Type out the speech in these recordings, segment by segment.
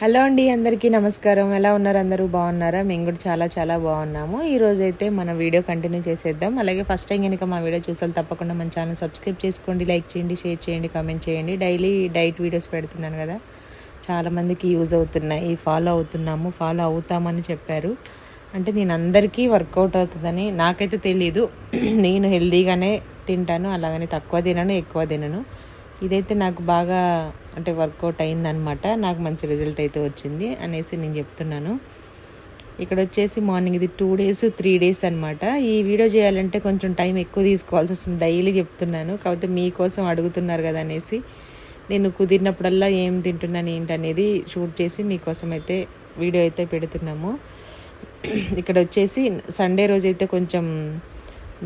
Hello అండి అందరికీ నమస్కారం. ఎలా ఉన్నారు? అందరూ బాగున్నారా? మేము కూడా చాలా చాలా బాగున్నాము. ఈరోజు అయితే మన వీడియో కంటిన్యూ చేసేద్దాం. అలాగే ఫస్ట్ టైం కనుక మా వీడియో చూసాలి తప్పకుండా మన ఛానల్ సబ్స్క్రైబ్ చేసుకోండి లైక్ చేయండి షేర్ చేయండి కామెంట్ చేయండి. డైలీ డైట్ వీడియోస్ పెడుతున్నాను కదా. చాలామందికి యూజ్ అవుతున్నాయి ఫాలో అవుతున్నాము ఫాలో అవుతామని చెప్పారు. అంటే నేను అందరికీ వర్కౌట్ అవుతుందని నాకైతే తెలీదు. నేను హెల్దీగానే తింటాను అలాగని తక్కువ తినను ఎక్కువ తినను. ఇదైతే నాకు బాగా అంటే వర్కౌట్ అయిందనమాట నాకు మంచి రిజల్ట్ అయితే వచ్చింది అనేసి నేను చెప్తున్నాను. ఇక్కడ వచ్చేసి మార్నింగ్ ఇది టూ డేస్ త్రీ డేస్ అనమాట ఈ వీడియో చేయాలంటే కొంచెం టైం ఎక్కువ తీసుకోవాల్సి వస్తుంది. డైలీ చెప్తున్నాను. కాకపోతే మీకోసం అడుగుతున్నారు కదా అనేసి నేను కుదిరినప్పుడల్లా ఏం తింటున్నాను ఏంటి అనేది షూట్ చేసి మీకోసం అయితే వీడియో అయితే పెడుతున్నాము. ఇక్కడ వచ్చేసి సండే రోజు అయితే కొంచెం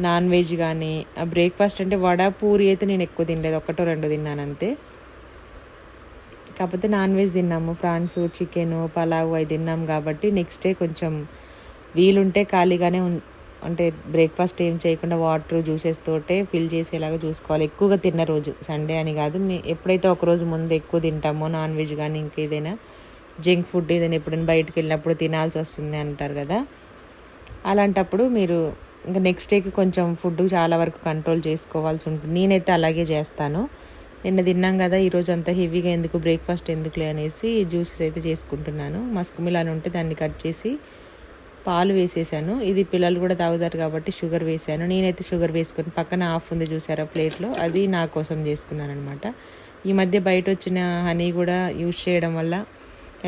నాన్ వెజ్ కానీ బ్రేక్ఫాస్ట్ అంటే వడ పూరి అయితే నేను ఎక్కువ తినలేదు. ఒకటో రెండు తిన్నాను అంతే కాకపోతే నాన్ వెజ్ తిన్నాము. ప్రాన్స్ చికెన్ పలావ్ అవి తిన్నాం కాబట్టి నెక్స్ట్ డే కొంచెం వీలుంటే ఖాళీగానే ఉన్ అంటే బ్రేక్ఫాస్ట్ ఏం చేయకుండా వాటర్ జ్యూసెస్ తోటే ఫిల్ చేసేలాగా చూసుకోవాలి. ఎక్కువగా తిన్న రోజు సండే అని కాదు. మీ ఎప్పుడైతే ఒకరోజు ముందు ఎక్కువ తింటామో నాన్ వెజ్ కానీ ఇంకేదైనా జంక్ ఫుడ్ ఏదైనా ఎప్పుడైనా బయటకు వెళ్ళినప్పుడు తినాల్సి వస్తుంది అంటారు కదా. అలాంటప్పుడు మీరు ఇంకా నెక్స్ట్ డేకి కొంచెం ఫుడ్ చాలా వరకు కంట్రోల్ చేసుకోవాల్సి ఉంటుంది. నేనైతే అలాగే చేస్తాను. నిన్న తిన్నాం కదా ఈరోజు అంత హెవీగా ఎందుకు బ్రేక్ఫాస్ట్ ఎందుకులే అనేసి జ్యూసెస్ అయితే చేసుకుంటున్నాను. మస్క్ మిలాన్ ఉంటే దాన్ని కట్ చేసి పాలు వేసేసాను. ఇది పిల్లలు కూడా తాగుతారు కాబట్టి షుగర్ వేసాను. నేనైతే షుగర్ వేసుకొని పక్కన ఆఫ్ ఉంది చూసారా ప్లేట్లో అది నా కోసం చేసుకున్నాను అనమాట ఈ మధ్య బయట వచ్చిన హనీ కూడా యూజ్ చేయడం వల్ల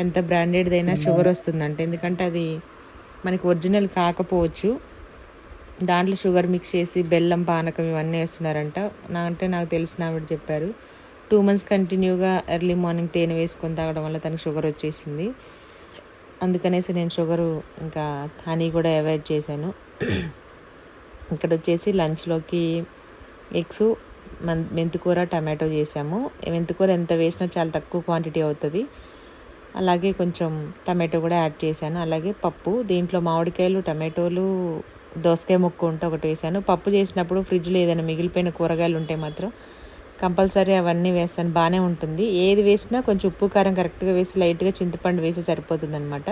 ఎంత బ్రాండెడ్దైనా షుగర్ వస్తుందంట. ఎందుకంటే అది మనకి ఒరిజినల్ కాకపోవచ్చు. దాంట్లో షుగర్ మిక్స్ చేసి బెల్లం పానకం ఇవన్నీ వేస్తున్నారంట. నా అంటే నాకు తెలిసిన ఆవిడ చెప్పారు టూ మంత్స్ కంటిన్యూగా ఎర్లీ మార్నింగ్ తేనె వేసుకొని తాగడం వల్ల తనకు షుగర్ వచ్చేసింది. అందుకనేసి నేను షుగరు ఇంకా హనీ కూడా అవాయిడ్ చేశాను. ఇక్కడ వచ్చేసి లంచ్లోకి ఎగ్స్ మన్ మెంతికూర టమాటో చేసాము మెంతికూర ఎంత వేసినా చాలా తక్కువ క్వాంటిటీ అవుతుంది. అలాగే కొంచెం టమాటో కూడా యాడ్ చేశాను. అలాగే పప్పు దీంట్లో మామిడికాయలు టమాటోలు దోసకాయ ముక్క ఉంటే ఒకటి వేసాను. పప్పు చేసినప్పుడు ఫ్రిడ్జ్లో ఏదైనా మిగిలిపోయిన కూరగాయలు ఉంటే మాత్రం కంపల్సరీ అవన్నీ వేస్తాను. బాగానే ఉంటుంది. ఏది వేసినా కొంచెం ఉప్పు కారం కరెక్ట్గా వేసి లైట్గా చింతపండు వేసి సరిపోతుంది అనమాట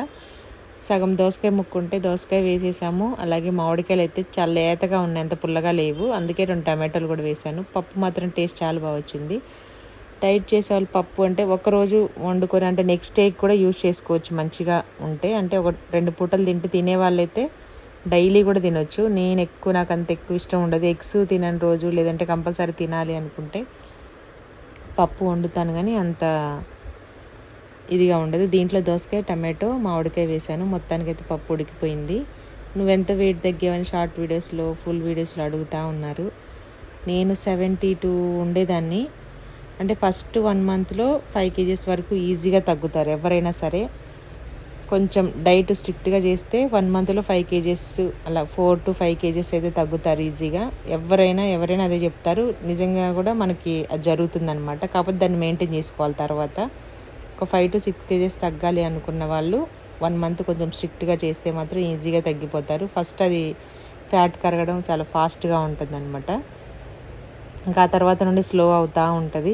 సగం దోసకాయ ముక్కు ఉంటే దోసకాయ వేసేసాము. అలాగే మామిడికాయలు అయితే చాలా లేతగా ఉన్నాయి అంత పుల్లగా లేవు. అందుకే రెండు టమాటోలు కూడా వేసాను. పప్పు మాత్రం టేస్ట్ చాలా బాగా వచ్చింది. టైట్ చేసే వాళ్ళు పప్పు అంటే ఒకరోజు వండుకొని అంటే నెక్స్ట్ డే కూడా యూజ్ చేసుకోవచ్చు మంచిగా ఉంటే. అంటే ఒక రెండు పూటలు తింటే తినే వాళ్ళైతే డైలీ కూడా తినొచ్చు. నేను ఎక్కువ నాకు అంత ఎక్కువ ఇష్టం ఉండదు. ఎగ్స్ తినని రోజు లేదంటే కంపల్సరీ తినాలి అనుకుంటే పప్పు వండుతాను కానీ అంత ఇదిగా ఉండదు. దీంట్లో దోసకాయ టమాటో మామిడికాయ వేసాను మొత్తానికైతే పప్పు ఉడికిపోయింది. నువ్వెంత వెయిట్ తగ్గావని షార్ట్ వీడియోస్లో ఫుల్ వీడియోస్లో అడుగుతూ ఉన్నారు. నేను సెవెంటీ టూ ఉండేదాన్ని. అంటే ఫస్ట్ వన్ మంత్లో ఫైవ్ కేజీస్ వరకు ఈజీగా తగ్గుతారు. ఎవరైనా సరే కొంచెం డైట్ స్ట్రిక్ట్గా చేస్తే వన్ మంత్లో ఫైవ్ కేజెస్ అలా ఫోర్ టు ఫైవ్ కేజెస్ అయితే తగ్గుతారు ఈజీగా. ఎవరైనా ఎవరైనా అదే చెప్తారు. నిజంగా కూడా మనకి అది జరుగుతుందనమాట కాకపోతే దాన్ని మెయింటైన్ చేసుకోవాలి తర్వాత. ఒక ఫైవ్ టు సిక్స్ కేజెస్ తగ్గాలి అనుకున్న వాళ్ళు వన్ మంత్ కొంచెం స్ట్రిక్ట్గా చేస్తే మాత్రం ఈజీగా తగ్గిపోతారు. ఫస్ట్ అది ఫ్యాట్ కరగడం చాలా ఫాస్ట్గా ఉంటుంది అనమాట ఇంకా ఆ తర్వాత నుండి స్లో అవుతూ ఉంటుంది.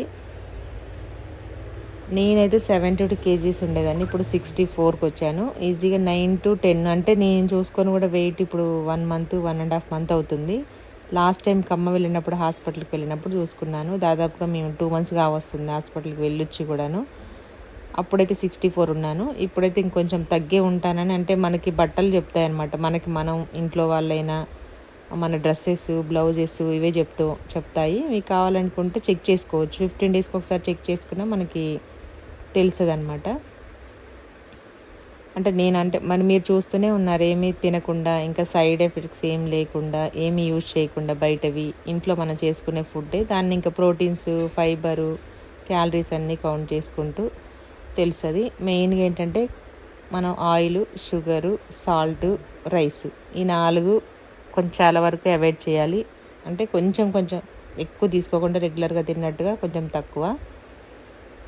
నేనైతే సెవెంటీ టూ కేజీస్ ఉండేదాన్ని. ఇప్పుడు సిక్స్టీ ఫోర్కి వచ్చాను. ఈజీగా నైన్ టు టెన్ అంటే నేను చూసుకొని కూడా వెయిట్ ఇప్పుడు one month one and half month అవుతుంది. లాస్ట్ టైం కమ్మ వెళ్ళినప్పుడు హాస్పిటల్కి వెళ్ళినప్పుడు చూసుకున్నాను. దాదాపుగా మేము టూ మంత్స్ కావస్తుంది హాస్పిటల్కి వెళ్ళొచ్చి కూడాను. అప్పుడైతే సిక్స్టీ ఫోర్ ఉన్నాను. ఇప్పుడైతే ఇంకొంచెం తగ్గే ఉంటానని అంటే మనకి బట్టలు చెప్తాయి అనమాట మనకి మనం ఇంట్లో వాళ్ళైనా మన డ్రెస్సెస్ బ్లౌజెస్ ఇవే చెప్తూ చెప్తాయి. మీకు కావాలనుకుంటే చెక్ చేసుకోవచ్చు. ఫిఫ్టీన్ డేస్కి ఒకసారి చెక్ చేసుకున్నా మనకి తెలుస్తుంది అనమాట అంటే నేను అంటే మరి మీరు చూస్తూనే ఉన్నారు ఏమీ తినకుండా ఇంకా సైడ్ ఎఫెక్ట్స్ ఏం లేకుండా ఏమీ యూజ్ చేయకుండా బయటవి ఇంట్లో మనం చేసుకునే ఫుడ్డే దాన్ని ఇంకా ప్రోటీన్స్ ఫైబరు క్యాలరీస్ అన్నీ కౌంట్ చేసుకుంటూ తెలుస్తుంది మెయిన్గా ఏంటంటే మనం ఆయిల్ షుగరు సాల్ట్ రైస్ ఈ నాలుగు కొంచెం చాలా వరకు అవాయిడ్ చేయాలి. అంటే కొంచెం కొంచెం ఎక్కువ తీసుకోకుండా రెగ్యులర్గా తిన్నట్టుగా కొంచెం తక్కువ.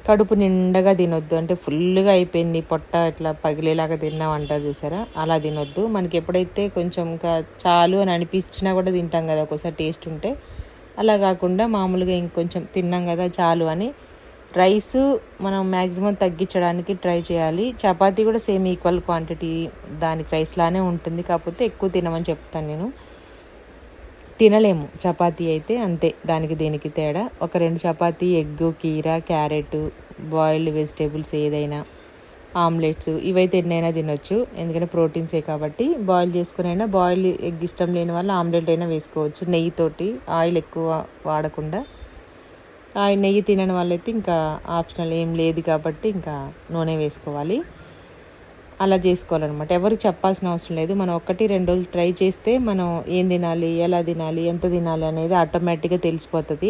కడుపు నిండగా తినొద్దు. అంటే ఫుల్గా అయిపోయింది. పొట్ట ఇట్లా పగిలేలాగా తిన్నాం చూసారా? అలా తినొద్దు. మనకి ఎప్పుడైతే కొంచెం ఇంకా చాలు అని అనిపించినా కూడా తింటాం కదా ఒకసారి టేస్ట్ ఉంటే. అలా కాకుండా మామూలుగా ఇంకొంచెం తిన్నాం కదా చాలు అని రైస్ మనం మ్యాక్సిమం తగ్గించడానికి ట్రై చేయాలి. చపాతీ కూడా సేమ్ ఈక్వల్ క్వాంటిటీ దానికి రైస్ లానే ఉంటుంది. కాకపోతే ఎక్కువ తినమని చెప్తాను నేను. తినలేము. చపాతీ అయితే అంతే. దానికి దీనికి తేడా. ఒక రెండు చపాతీ ఎగ్ కీర క్యారెట్ బాయిల్డ్ వెజిటేబుల్స్ ఏదైనా ఆమ్లెట్స్ ఇవైతే ఎన్నైనా తినొచ్చు. ఎందుకంటే ప్రోటీన్సే కాబట్టి బాయిల్ చేసుకుని అయినా బాయిల్ ఎగ్ ఇష్టం లేని వాళ్ళు ఆమ్లెట్ అయినా వేసుకోవచ్చు. నెయ్యితోటి ఆయిల్ ఎక్కువ వాడకుండా. ఆ నెయ్యి తినని వాళ్ళైతే ఇంకా ఆప్షనల్ ఏం లేదు కాబట్టి ఇంకా నూనె వేసుకోవాలి. అలా చేసుకోవాలన్నమాట. ఎవరు చెప్పాల్సిన అవసరం లేదు. మనం ఒకటి రెండు రోజులు ట్రై చేస్తే మనం ఏం తినాలి ఎలా తినాలి ఎంత తినాలి అనేది ఆటోమేటిక్గా తెలిసిపోతుంది.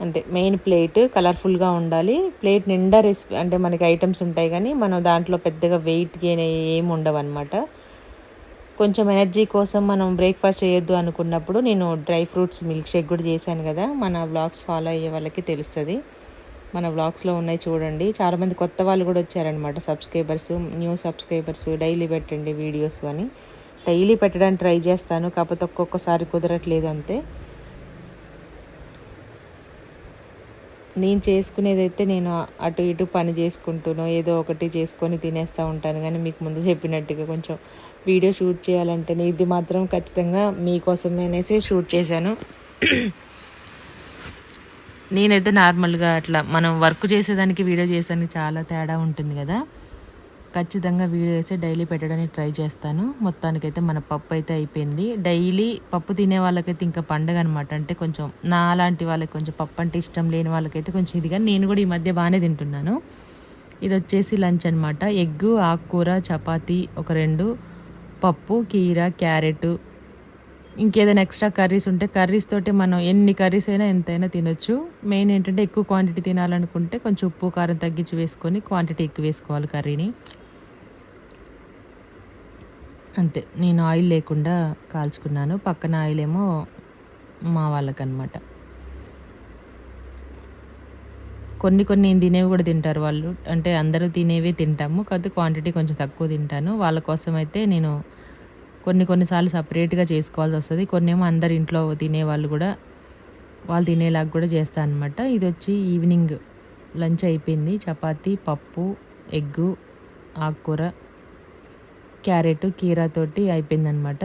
అంతే. మెయిన్ ప్లేట్ కలర్ఫుల్గా ఉండాలి. ప్లేట్ నిండా రెసిపీ అంటే మనకి ఐటమ్స్ ఉంటాయి కానీ మనం దాంట్లో పెద్దగా వెయిట్ గెయిన్ ఏమి ఉండవు అనమాట కొంచెం ఎనర్జీ కోసం మనం బ్రేక్ఫాస్ట్ చేయొద్దు అనుకున్నప్పుడు నేను డ్రై ఫ్రూట్స్ మిల్క్ షేక్ కూడా చేశాను కదా. మన బ్లాగ్స్ ఫాలో అయ్యే వాళ్ళకి తెలుస్తుంది. మన వ్లాగ్స్లో ఉన్నాయి చూడండి. చాలామంది కొత్త వాళ్ళు కూడా వచ్చారనమాట సబ్స్క్రైబర్స్ న్యూ సబ్స్క్రైబర్స్ డైలీ పెట్టండి వీడియోస్ అని. డైలీ పెట్టడానికి ట్రై చేస్తాను. కాకపోతే ఒక్కొక్కసారి కుదరట్లేదు అంతే. నేను చేసుకునేదైతే నేను అటు ఇటు పని చేసుకుంటూనో ఏదో ఒకటి చేసుకొని తినేస్తూ ఉంటాను. కానీ మీకు ముందు చెప్పినట్టుగా కొంచెం వీడియో షూట్ చేయాలంటే ఇది మాత్రం ఖచ్చితంగా మీకోసం అనేసి షూట్ చేశాను. నేనైతే నార్మల్గా అట్లా మనం వర్క్ చేసేదానికి వీడియో చేసేదానికి చాలా తేడా ఉంటుంది కదా. ఖచ్చితంగా వీడియో వేసి డైలీ పెట్టడానికి ట్రై చేస్తాను. మొత్తానికైతే మన పప్పు అయితే అయిపోయింది. డైలీ పప్పు తినే వాళ్ళకైతే ఇంకా పండగ అనమాట అంటే కొంచెం నా లాంటి వాళ్ళకి కొంచెం పప్పు అంటే ఇష్టం లేని వాళ్ళకైతే కొంచెం ఇదిగా నేను కూడా ఈ మధ్య బాగానే తింటున్నాను. ఇది వచ్చేసి లంచ్ అనమాట ఎగ్గు ఆకుకూర చపాతీ ఒక రెండు పప్పు కీర క్యారెట్ ఇంకేదైనా ఎక్స్ట్రా కర్రీస్ ఉంటే కర్రీస్ తోటి మనం ఎన్ని కర్రీస్ అయినా ఎంతైనా తినొచ్చు. మెయిన్ ఏంటంటే ఎక్కువ క్వాంటిటీ తినాలనుకుంటే కొంచెం ఉప్పు కారం తగ్గించి వేసుకొని క్వాంటిటీ ఎక్కువ వేసుకోవాలి కర్రీని. అంతే. నేను ఆయిల్ లేకుండా కాల్చుకున్నాను. పక్కన ఆయిల్ ఏమో మా వాళ్ళకనమాట కొన్ని కొన్ని నేను తినేవి కూడా తింటారు వాళ్ళు. అంటే అందరూ తినేవి తింటాము. కాదు క్వాంటిటీ కొంచెం తక్కువ తింటాను. వాళ్ళ కోసం అయితే నేను కొన్ని కొన్నిసార్లు సపరేట్గా చేసుకోవాల్సి వస్తుంది. కొన్ని ఏమో అందరు ఇంట్లో తినేవాళ్ళు కూడా వాళ్ళు తినేలాగా కూడా చేస్తాను అనమాట ఇది వచ్చి ఈవినింగ్ లంచ్ అయిపోయింది. చపాతీ పప్పు ఎగ్గు ఆకుకూర క్యారెట్ కీరాతోటి అయిపోయిందనమాట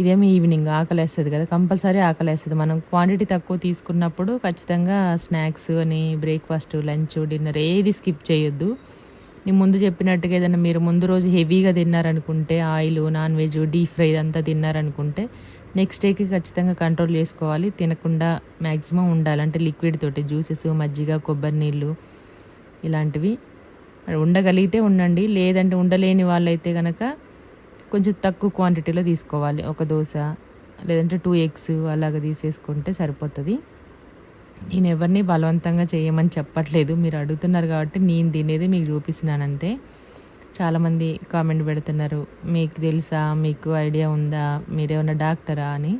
ఇదేమో ఈవినింగ్ ఆకలేస్తుంది కదా. కంపల్సరీ ఆకలేస్తుంది. మనం క్వాంటిటీ తక్కువ తీసుకున్నప్పుడు ఖచ్చితంగా స్నాక్స్ అని బ్రేక్ఫాస్ట్ లంచ్ డిన్నర్ ఏది స్కిప్ చేయొద్దు. నేను ముందు చెప్పినట్టుగా ఏదైనా మీరు ముందు రోజు హెవీగా తిన్నారనుకుంటే oil non veg deep fry ఇదంతా తిన్నారనుకుంటే నెక్స్ట్ డేకి ఖచ్చితంగా కంట్రోల్ చేసుకోవాలి. తినకుండా మ్యాక్సిమం ఉండాలి. అంటే లిక్విడ్ తోటి జ్యూసెస్ మజ్జిగ కొబ్బరి నీళ్ళు ఇలాంటివి ఉండగలిగితే ఉండండి. లేదంటే ఉండలేని వాళ్ళైతే కనుక కొంచెం తక్కువ క్వాంటిటీలో తీసుకోవాలి. ఒక దోశ లేదంటే టూ ఎగ్స్ అలాగ తీసేసుకుంటే సరిపోతుంది. నేను ఎవరిని బలవంతంగా చేయమని చెప్పట్లేదు. మీరు అడుగుతున్నారు కాబట్టి నేను తినేది మీకు చూపిస్తున్నాను అంతే చాలామంది కామెంట్ పెడుతున్నారు మీకు తెలుసా? మీకు ఐడియా ఉందా? మీరేమన్నా డాక్టరా? అని.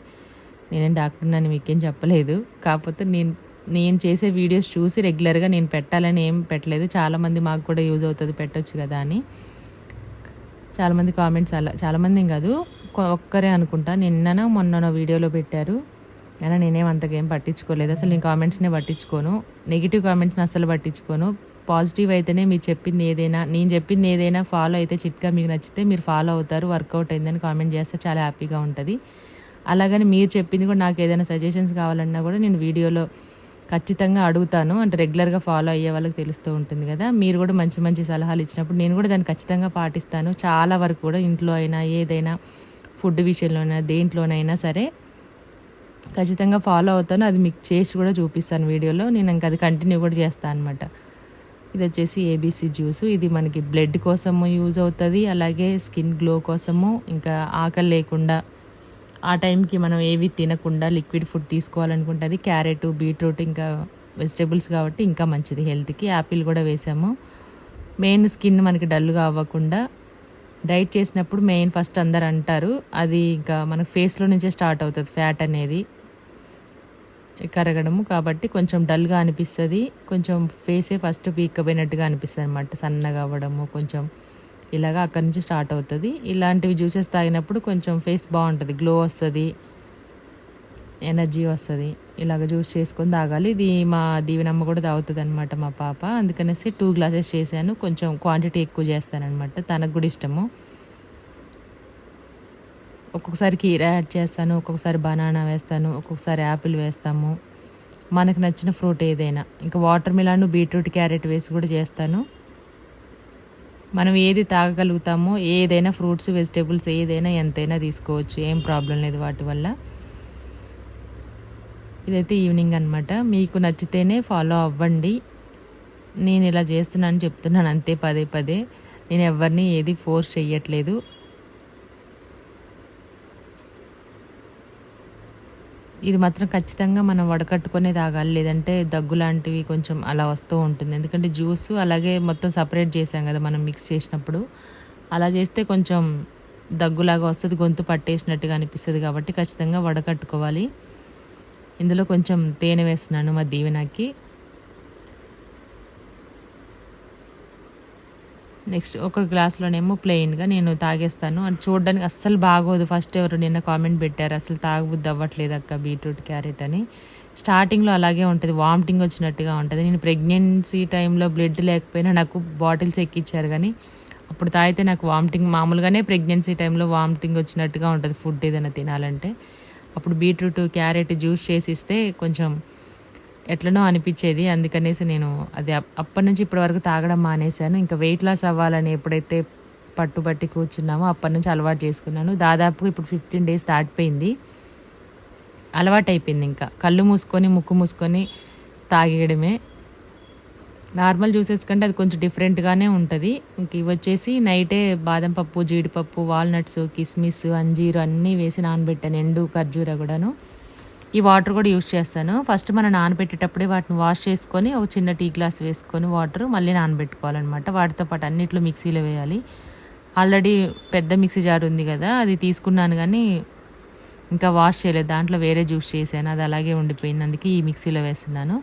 నేనేం డాక్టర్ అని మీకేం చెప్పలేదు. కాకపోతే నేను నేను చేసే వీడియోస్ చూసి రెగ్యులర్గా నేను పెట్టాలని ఏం పెట్టలేదు. చాలామంది మాకు కూడా యూజ్ అవుతుంది పెట్టొచ్చు కదా అని. చాలామంది కామెంట్స్ అలా చాలామంది కాదు. ఒక్కరే అనుకుంటా. నిన్ననో మొన్ననో వీడియోలో పెట్టారు. అయినా నేనేం అంతగా పట్టించుకోలేదు. అసలు నేను కామెంట్స్నే పట్టించుకోను. నెగిటివ్ కామెంట్స్ని అసలు పట్టించుకోను. పాజిటివ్ అయితేనే మీరు చెప్పింది ఏదైనా నేను చెప్పింది ఏదైనా ఫాలో అయితే చిట్కా మీకు నచ్చితే మీరు ఫాలో అవుతారు వర్కౌట్ అయిందని కామెంట్ చేస్తే చాలా హ్యాపీగా ఉంటుంది. అలాగని మీరు చెప్పింది కూడా నాకు ఏదైనా సజెషన్స్ కావాలన్నా కూడా నేను వీడియోలో ఖచ్చితంగా అడుగుతాను. అంటే రెగ్యులర్గా ఫాలో అయ్యే వాళ్ళకి తెలుస్తూ ఉంటుంది కదా. మీరు కూడా మంచి మంచి సలహాలు ఇచ్చినప్పుడు నేను కూడా దాన్ని ఖచ్చితంగా పాటిస్తాను. చాలా వరకు కూడా ఇంట్లో అయినా ఏదైనా ఫుడ్ విషయంలోనైనా దేంట్లోనైనా సరే ఖచ్చితంగా ఫాలో అవుతాను. అది మీకు చేసి కూడా చూపిస్తాను వీడియోలో. నేను ఇంకా అది కంటిన్యూ కూడా చేస్తాను అనమాట ఇది వచ్చేసి ఏబీసీ జ్యూస్ ఇది మనకి బ్లడ్ కోసము యూజ్ అవుతుంది. అలాగే స్కిన్ గ్లో కోసము. ఇంకా ఆకలి లేకుండా ఆ టైంకి మనం ఏవి తినకుండా లిక్విడ్ ఫుడ్ తీసుకోవాలనుకుంటే అది క్యారెట్ బీట్రూట్ ఇంకా వెజిటేబుల్స్ కాబట్టి ఇంకా మంచిది హెల్త్కి యాపిల్ కూడా వేసాము. మెయిన్ స్కిన్ మనకి డల్గా అవ్వకుండా డైట్ చేసినప్పుడు మెయిన్ ఫస్ట్ అందరు అంటారు. అది ఇంకా మన ఫేస్లో నుంచే స్టార్ట్ అవుతుంది ఫ్యాట్ అనేది. కరగడము కాబట్టి కొంచెం డల్గా అనిపిస్తుంది. కొంచెం ఫేసే ఫస్ట్ పోయినట్టుగా అనిపిస్తుంది అనమాట సన్నగా అవ్వడము కొంచెం ఇలాగా అక్కడి నుంచి స్టార్ట్ అవుతుంది. ఇలాంటివి జ్యూసెస్ తాగినప్పుడు కొంచెం ఫేస్ బాగుంటుంది. గ్లో వస్తుంది ఎనర్జీ వస్తుంది. ఇలాగ జ్యూస్ చేసుకొని తాగాలి. ఇది మా దీవెనమ్మ కూడా తాగుతుంది అనమాట మా పాప. అందుకనేసి టూ గ్లాసెస్ చేశాను. కొంచెం క్వాంటిటీ ఎక్కువ చేస్తానమాట తనకు కూడా ఇష్టము. ఒక్కొక్కసారి కీర యాడ్ చేస్తాను ఒక్కొక్కసారి బనానా వేస్తాను ఒక్కొక్కసారి యాపిల్ వేస్తాము. మనకు నచ్చిన ఫ్రూట్ ఏదైనా. ఇంకా వాటర్ మిలాన్ బీట్రూట్ క్యారెట్ వేసి కూడా చేస్తాను. మనం ఏది తాగగలుగుతామో ఏదైనా ఫ్రూట్స్ వెజిటేబుల్స్ ఏదైనా ఎంతైనా తీసుకోవచ్చు. ఏం ప్రాబ్లం లేదు వాటి వల్ల. ఇదైతే ఈవినింగ్ అనమాట మీకు నచ్చితేనే ఫాలో అవ్వండి. నేను ఇలా చేస్తున్నాను చెప్తున్నాను అంతే పదే పదే. నేను ఎవరిని ఏది ఫోర్స్ చేయట్లేదు ఇది మాత్రం ఖచ్చితంగా మనం వడకట్టుకునే తాగాలి లేదంటే దగ్గు లాంటివి కొంచెం అలా వస్తూ ఉంటుంది. ఎందుకంటే జ్యూస్ అలాగే మొత్తం సపరేట్ చేసాం కదా మనం మిక్స్ చేసినప్పుడు. అలా చేస్తే కొంచెం దగ్గులాగా వస్తుంది గొంతు పట్టేసినట్టుగా అనిపిస్తుంది కాబట్టి ఖచ్చితంగా వడకట్టుకోవాలి. ఇందులో కొంచెం తేనె వేస్తున్నాను మా దీవెనకి. నెక్స్ట్ ఒక గ్లాస్లోనేమో ప్లెయిన్గా నేను తాగేస్తాను. అది చూడడానికి అస్సలు బాగోదు. ఫస్ట్ ఎవరు నిన్న కామెంట్ పెట్టారు అసలు తాగబుద్ది అవ్వట్లేదు అక్క బీట్రూట్ క్యారెట్ అని. స్టార్టింగ్లో అలాగే ఉంటుంది వామిటింగ్ వచ్చినట్టుగా ఉంటుంది. నేను ప్రెగ్నెన్సీ టైంలో బ్లడ్ లేకపోయినా నాకు బాటిల్స్ ఎక్కిచ్చారు కానీ అప్పుడు తాగితే నాకు వామిటింగ్ మామూలుగానే ప్రెగ్నెన్సీ టైంలో వామిటింగ్ వచ్చినట్టుగా ఉంటుంది. ఫుడ్ ఏదైనా తినాలంటే. అప్పుడు బీట్రూట్ క్యారెట్ జ్యూస్ చేసి ఇస్తే కొంచెం ఎట్లనో అనిపించేది. అందుకనేసి నేను అది అప్పటి నుంచి ఇప్పటి వరకు తాగడం మానేశాను. ఇంకా వెయిట్ లాస్ అవ్వాలని ఎప్పుడైతే పట్టుబట్టి కూర్చున్నామో అప్పటి నుంచి అలవాటు చేసుకున్నాను. దాదాపు ఇప్పుడు ఫిఫ్టీన్ డేస్ దాటిపోయింది. అలవాటు అయిపోయింది ఇంకా. కళ్ళు మూసుకొని ముక్కు మూసుకొని తాగేయడమే. నార్మల్ జ్యూసెస్ కంటే అది కొంచెం డిఫరెంట్గానే ఉంటుంది. ఇంక ఇవి వచ్చేసి నైటే బాదం పప్పు జీడిపప్పు వాల్నట్స్ కిస్మిస్ అంజీరు అన్నీ వేసి నానబెట్టాను. ఎండు ఖర్జూర కూడాను. ఈ వాటర్ కూడా యూస్ చేస్తాను. ఫస్ట్ మనం నానబెట్టేటప్పుడే వాటిని వాష్ చేసుకొని ఒక చిన్న టీ గ్లాస్ వేసుకొని వాటర్ మళ్ళీ నానబెట్టుకోవాలన్నమాట. వాటితో పాటు అన్నిట్లో మిక్సీలో వేయాలి. ఆల్రెడీ పెద్ద మిక్సీ జార్ ఉంది కదా అది తీసుకున్నాను కానీ ఇంకా వాష్ చేయలేదు. దాంట్లో వేరే జ్యూస్ చేశాను అది అలాగే ఉండిపోయింది. అందుకే ఈ మిక్సీలో వేస్తున్నాను.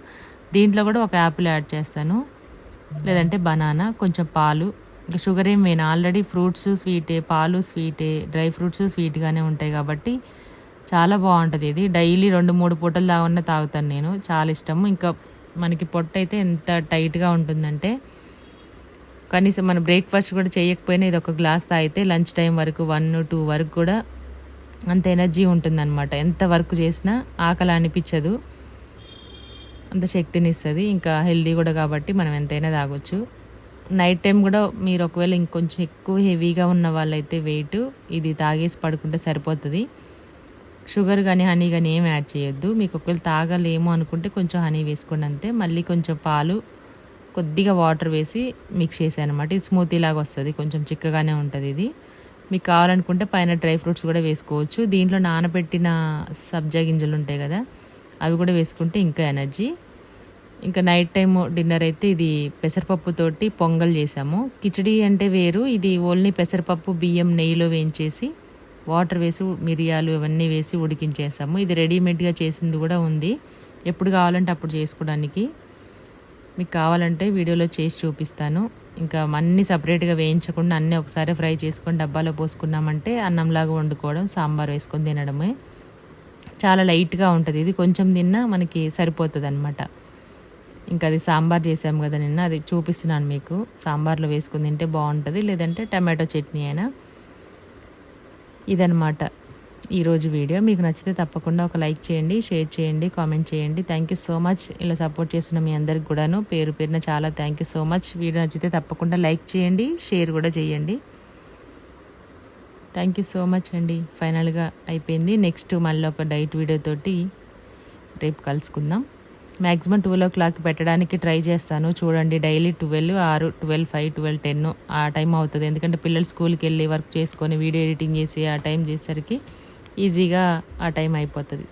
దీంట్లో కూడా ఒక యాపిల్ యాడ్ చేస్తాను. లేదంటే బనానా కొంచెం పాలు. ఇంకా షుగర్ ఏం వేయను. ఆల్రెడీ ఫ్రూట్స్ స్వీటే పాలు స్వీటే డ్రై ఫ్రూట్స్ స్వీట్గానే ఉంటాయి కాబట్టి చాలా బాగుంటుంది. ఇది డైలీ రెండు మూడు పూటలు తాగకుండా తాగుతాను నేను. చాలా ఇష్టము. ఇంకా మనకి పొట్ట అయితే ఎంత టైట్గా ఉంటుందంటే కనీసం మన బ్రేక్ఫాస్ట్ కూడా చేయకపోయినా ఇది ఒక గ్లాస్ తాగితే లంచ్ టైం వరకు వన్ టూ వరకు కూడా అంత ఎనర్జీ ఉంటుందన్నమాట. ఎంత వర్క్ చేసినా ఆకలి అనిపించదు. అంత శక్తిని ఇస్తుంది ఇంకా హెల్దీ కూడా కాబట్టి మనం ఎంతైనా తాగొచ్చు. నైట్ టైం కూడా మీరు ఒకవేళ ఇంకొంచెం ఎక్కువ హెవీగా ఉన్న వాళ్ళైతే వెయిట్ ఇది తాగేసి పడుకుంటే సరిపోతుంది. షుగర్ కానీ హనీ కానీ ఏం యాడ్ చేయొద్దు. మీకు ఒకవేళ తాగలేమో అనుకుంటే కొంచెం హనీ వేసుకోండి అంతే. మళ్ళీ కొంచెం పాలు కొద్దిగా వాటర్ వేసి మిక్స్ చేసాను అనమాట ఇది స్మూతీ లాగా వస్తుంది. కొంచెం చిక్కగానే ఉంటుంది ఇది. మీకు కావాలనుకుంటే పైన డ్రై ఫ్రూట్స్ కూడా వేసుకోవచ్చు. దీంట్లో నానబెట్టిన సబ్జా గింజలు ఉంటాయి కదా అవి కూడా వేసుకుంటే ఇంకా ఎనర్జీ. ఇంకా నైట్ టైం డిన్నర్ అయితే ఇది పెసరపప్పుతోటి పొంగల్ చేసాము. కిచడీ అంటే వేరు. ఇది ఓన్లీ పెసరపప్పు బియ్యం నెయ్యిలో వేయించేసి వాటర్ వేసి మిరియాలు ఇవన్నీ వేసి ఉడికించేసాము. ఇది రెడీమేడ్గా చేసింది కూడా ఉంది. ఎప్పుడు కావాలంటే అప్పుడు చేసుకోవడానికి. మీకు కావాలంటే వీడియోలో చేసి చూపిస్తాను. ఇంకా అన్నీ సపరేట్గా వేయించకుండా అన్నీ ఒకసారి ఫ్రై చేసుకొని డబ్బాలో పోసుకున్నామంటే అన్నంలాగా వండుకోవడం సాంబార్ వేసుకొని తినడమే చాలా లైట్గా ఉంటుంది. ఇది కొంచెం తిన్నా మనకి సరిపోతుంది అనమాట ఇంకా అది సాంబార్ చేసాము కదా నిన్న అది చూపిస్తున్నాను మీకు. సాంబార్లో వేసుకుని తింటే బాగుంటుంది లేదంటే టమాటో చట్నీ అయినా. ఇదనమాట ఈరోజు వీడియో. మీకు నచ్చితే తప్పకుండా ఒక లైక్ చేయండి షేర్ చేయండి కామెంట్ చేయండి. థ్యాంక్ యూ సో మచ్ ఇలా సపోర్ట్ చేసిన మీ అందరికి కూడాను పేరు పేరున చాలా thank you so much video నచ్చితే తప్పకుండా లైక్ చేయండి షేర్ కూడా చేయండి. థ్యాంక్ యూ సో మచ్ అండి. ఫైనల్గా అయిపోయింది. నెక్స్ట్ మళ్ళీ ఒక డైట్ వీడియోతోటి రేపు కలుసుకుందాం. మ్యాక్సిమం ట్వెల్వ్ ఓ క్లాక్ పెట్టడానికి ట్రై చేస్తాను. చూడండి డైలీ ట్వెల్వ్ ఆరు ట్వెల్వ్ ఫైవ్ ట్వెల్వ్ టెన్ ఆ టైం అవుతుంది. ఎందుకంటే పిల్లలు స్కూల్కి వెళ్ళి వర్క్ చేసుకొని వీడియో ఎడిటింగ్ చేసి ఆ టైం చేసేసరికి ఈజీగా ఆ టైం అయిపోతుంది.